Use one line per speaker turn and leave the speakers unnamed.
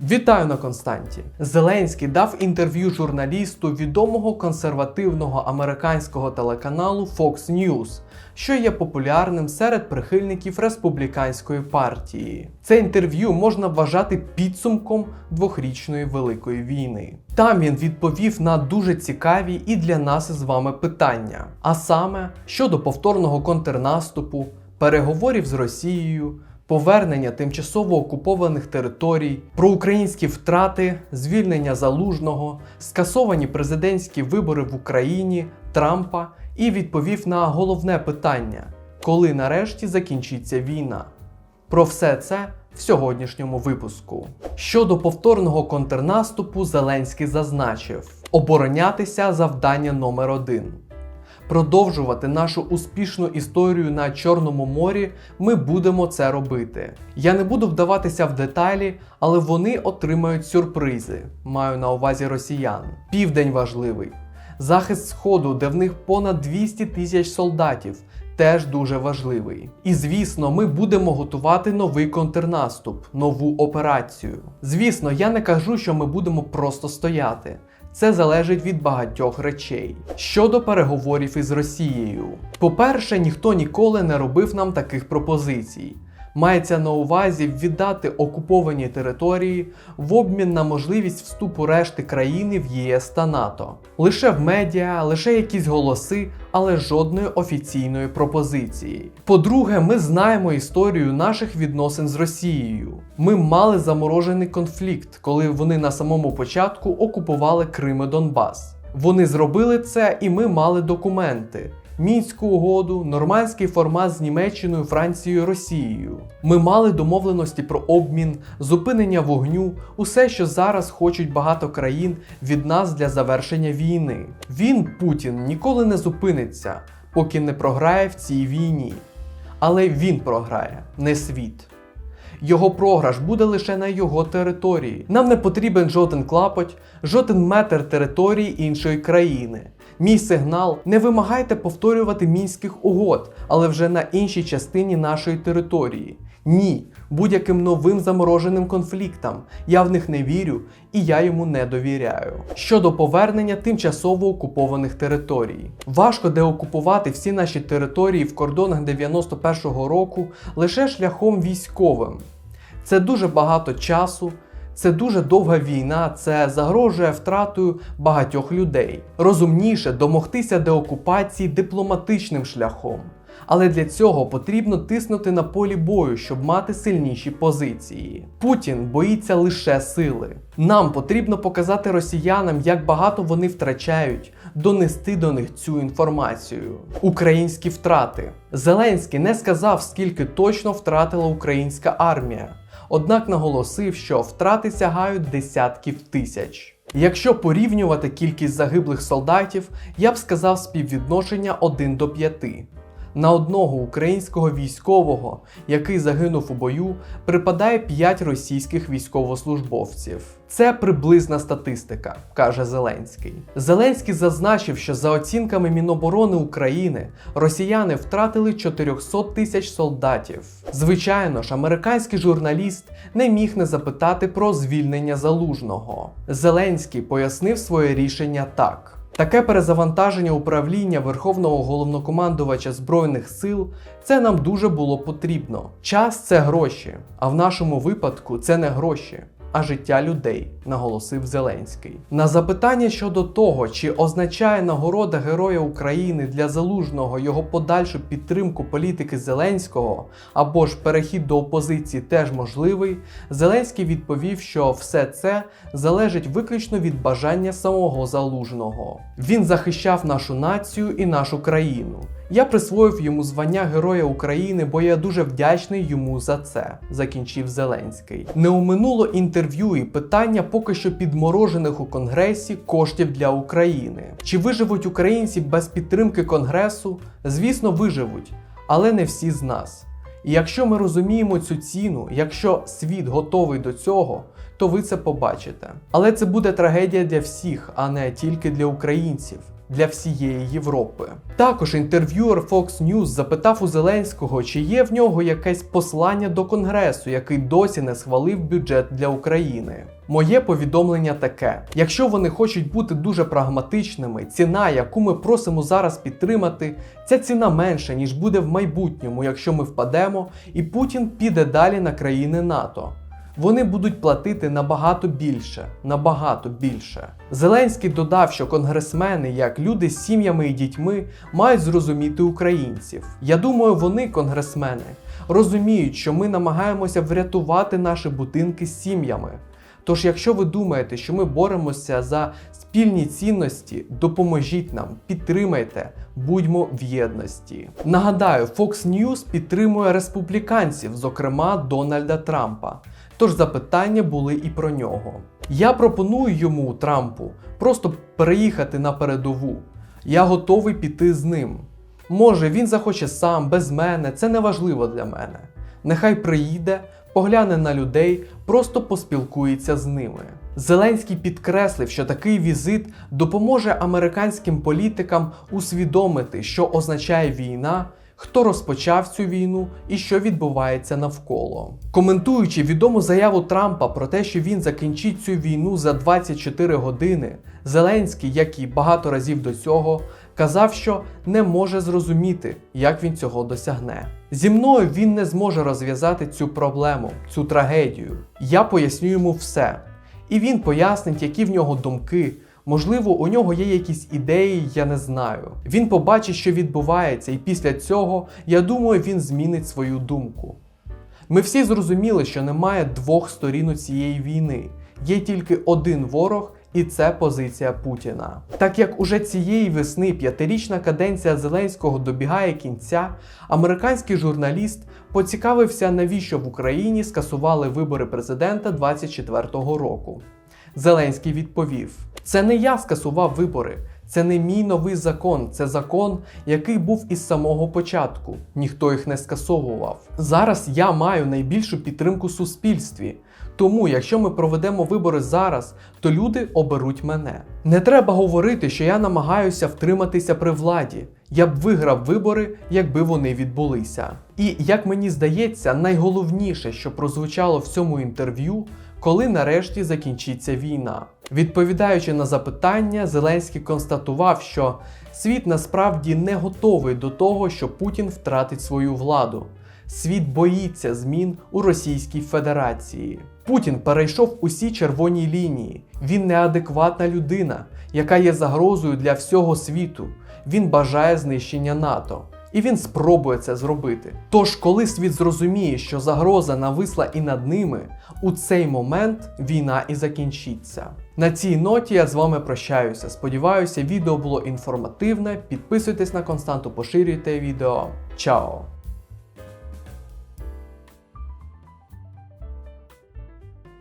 Вітаю на Константі. Зеленський дав інтерв'ю журналісту відомого консервативного американського телеканалу Fox News, що є популярним серед прихильників республіканської партії. Це інтерв'ю можна вважати підсумком двохрічної великої війни. Там він відповів на дуже цікаві і для нас із вами питання, а саме щодо повторного контрнаступу, переговорів з Росією повернення тимчасово окупованих територій, про українські втрати, звільнення залужного, скасовані президентські вибори в Україні, Трампа і відповів на головне питання: коли нарешті закінчиться війна. Про все це в сьогоднішньому випуску. Щодо повторного контрнаступу, Зеленський зазначив: оборонятися завдання номер один. Продовжувати нашу успішну історію на Чорному морі ми будемо це робити. Я не буду вдаватися в деталі, але вони отримають сюрпризи. Маю на увазі росіян. Південь важливий. Захист Сходу, де в них понад 200 тисяч солдатів, теж дуже важливий. І звісно, ми будемо готувати новий контрнаступ, нову операцію. Звісно, я не кажу, що ми будемо просто стояти. Це залежить від багатьох речей. Щодо переговорів із Росією, по-перше, ніхто ніколи не робив нам таких пропозицій. Мається на увазі віддати окуповані території в обмін на можливість вступу решти країни в ЄС та НАТО. Лише в медіа, лише якісь голоси, але жодної офіційної пропозиції. По-друге, ми знаємо історію наших відносин з Росією. Ми мали заморожений конфлікт, коли вони на самому початку окупували Крим і Донбас. Вони зробили це, і ми мали документи. Мінську угоду, нормандський формат з Німеччиною, Францією, Росією. Ми мали домовленості про обмін, зупинення вогню, усе, що зараз хочуть багато країн від нас для завершення війни. Він, Путін, ніколи не зупиниться, поки не програє в цій війні. Але він програє, не світ. Його програш буде лише на його території. Нам не потрібен жоден клапоть, жоден метр території іншої країни. Мій сигнал не вимагайте повторювати мінських угод, але вже на іншій частині нашої території. Ні, будь-яким новим замороженим конфліктам. Я в них не вірю і я йому не довіряю. Щодо повернення тимчасово окупованих територій, важко деокупувати всі наші території в кордонах 91-го року лише шляхом військовим. Це дуже багато часу. Це дуже довга війна, це загрожує втратою багатьох людей. Розумніше домогтися деокупації дипломатичним шляхом. Але для цього потрібно тиснути на полі бою, щоб мати сильніші позиції. Путін боїться лише сили. Нам потрібно показати росіянам, як багато вони втрачають, донести до них цю інформацію. Українські втрати. Зеленський не сказав, скільки точно втратила українська армія однак наголосив, що втрати сягають десятків тисяч. Якщо порівнювати кількість загиблих солдатів, я б сказав співвідношення 1 до 5. На одного українського військового, який загинув у бою, припадає 5 російських військовослужбовців. Це приблизна статистика, каже Зеленський. Зеленський зазначив, що за оцінками Міноборони України росіяни втратили 400 тисяч солдатів. Звичайно ж, американський журналіст не міг не запитати про звільнення залужного. Зеленський пояснив своє рішення так. Таке перезавантаження управління Верховного головнокомандувача Збройних сил це нам дуже було потрібно. Час це гроші, а в нашому випадку це не гроші. А життя людей, наголосив Зеленський. На запитання щодо того, чи означає нагорода Героя України для залужного його подальшу підтримку політики Зеленського або ж перехід до опозиції теж можливий, Зеленський відповів, що все це залежить виключно від бажання самого залужного. Він захищав нашу націю і нашу країну. Я присвоїв йому звання Героя України, бо я дуже вдячний йому за це, закінчив Зеленський. Не уминуло інтерв'ю і питання поки що підморожених у Конгресі коштів для України. Чи виживуть українці без підтримки Конгресу? Звісно, виживуть, але не всі з нас. І якщо ми розуміємо цю ціну, якщо світ готовий до цього, то ви це побачите. Але це буде трагедія для всіх, а не тільки для українців. Для всієї Європи. Також інтерв'юер Fox News запитав у Зеленського, чи є в нього якесь послання до Конгресу, який досі не схвалив бюджет для України. Моє повідомлення таке: якщо вони хочуть бути дуже прагматичними, ціна, яку ми просимо зараз підтримати, ця ціна менша, ніж буде в майбутньому, якщо ми впадемо, і Путін піде далі на країни НАТО. Вони будуть платити набагато більше, набагато більше. Зеленський додав, що конгресмени, як люди з сім'ями і дітьми, мають зрозуміти українців. Я думаю, вони, конгресмени, розуміють, що ми намагаємося врятувати наші будинки з сім'ями. Тож, якщо ви думаєте, що ми боремося за спільні цінності, допоможіть нам, підтримайте, будьмо в єдності. Нагадаю, Fox News підтримує республіканців, зокрема Дональда Трампа. Тож запитання були і про нього. Я пропоную йому Трампу просто переїхати на передову. Я готовий піти з ним. Може, він захоче сам, без мене, це не важливо для мене. Нехай приїде, погляне на людей, просто поспілкується з ними. Зеленський підкреслив, що такий візит допоможе американським політикам усвідомити, що означає війна, хто розпочав цю війну і що відбувається навколо. Коментуючи відому заяву Трампа про те, що він закінчить цю війну за 24 години, Зеленський, як і багато разів до цього, казав, що не може зрозуміти, як він цього досягне. Зі мною він не зможе розв'язати цю проблему, цю трагедію. Я поясню йому все. І він пояснить, які в нього думки. Можливо, у нього є якісь ідеї, я не знаю. Він побачить, що відбувається, і після цього, я думаю, він змінить свою думку. Ми всі зрозуміли, що немає двох сторін у цієї війни. Є тільки один ворог, і це позиція Путіна. Так як уже цієї весни п'ятирічна каденція Зеленського добігає кінця, американський журналіст поцікавився, навіщо в Україні скасували вибори президента 24-го року. Зеленський відповів: це не я скасував вибори, це не мій новий закон, це закон, який був із самого початку. Ніхто їх не скасовував. Зараз я маю найбільшу підтримку в суспільстві. Тому, якщо ми проведемо вибори зараз, то люди оберуть мене. Не треба говорити, що я намагаюся втриматися при владі. Я б виграв вибори, якби вони відбулися. І як мені здається, найголовніше, що прозвучало в цьому інтерв'ю, коли нарешті закінчиться війна. Відповідаючи на запитання, Зеленський констатував, що світ насправді не готовий до того, що Путін втратить свою владу. Світ боїться змін у Російській Федерації. Путін перейшов усі червоні лінії. Він неадекватна людина, яка є загрозою для всього світу. Він бажає знищення НАТО. І він спробує це зробити. Тож, коли світ зрозуміє, що загроза нависла і над ними, у цей момент війна і закінчиться. На цій ноті я з вами прощаюся. Сподіваюся, відео було інформативне. Підписуйтесь на константу, поширюйте відео. Чао!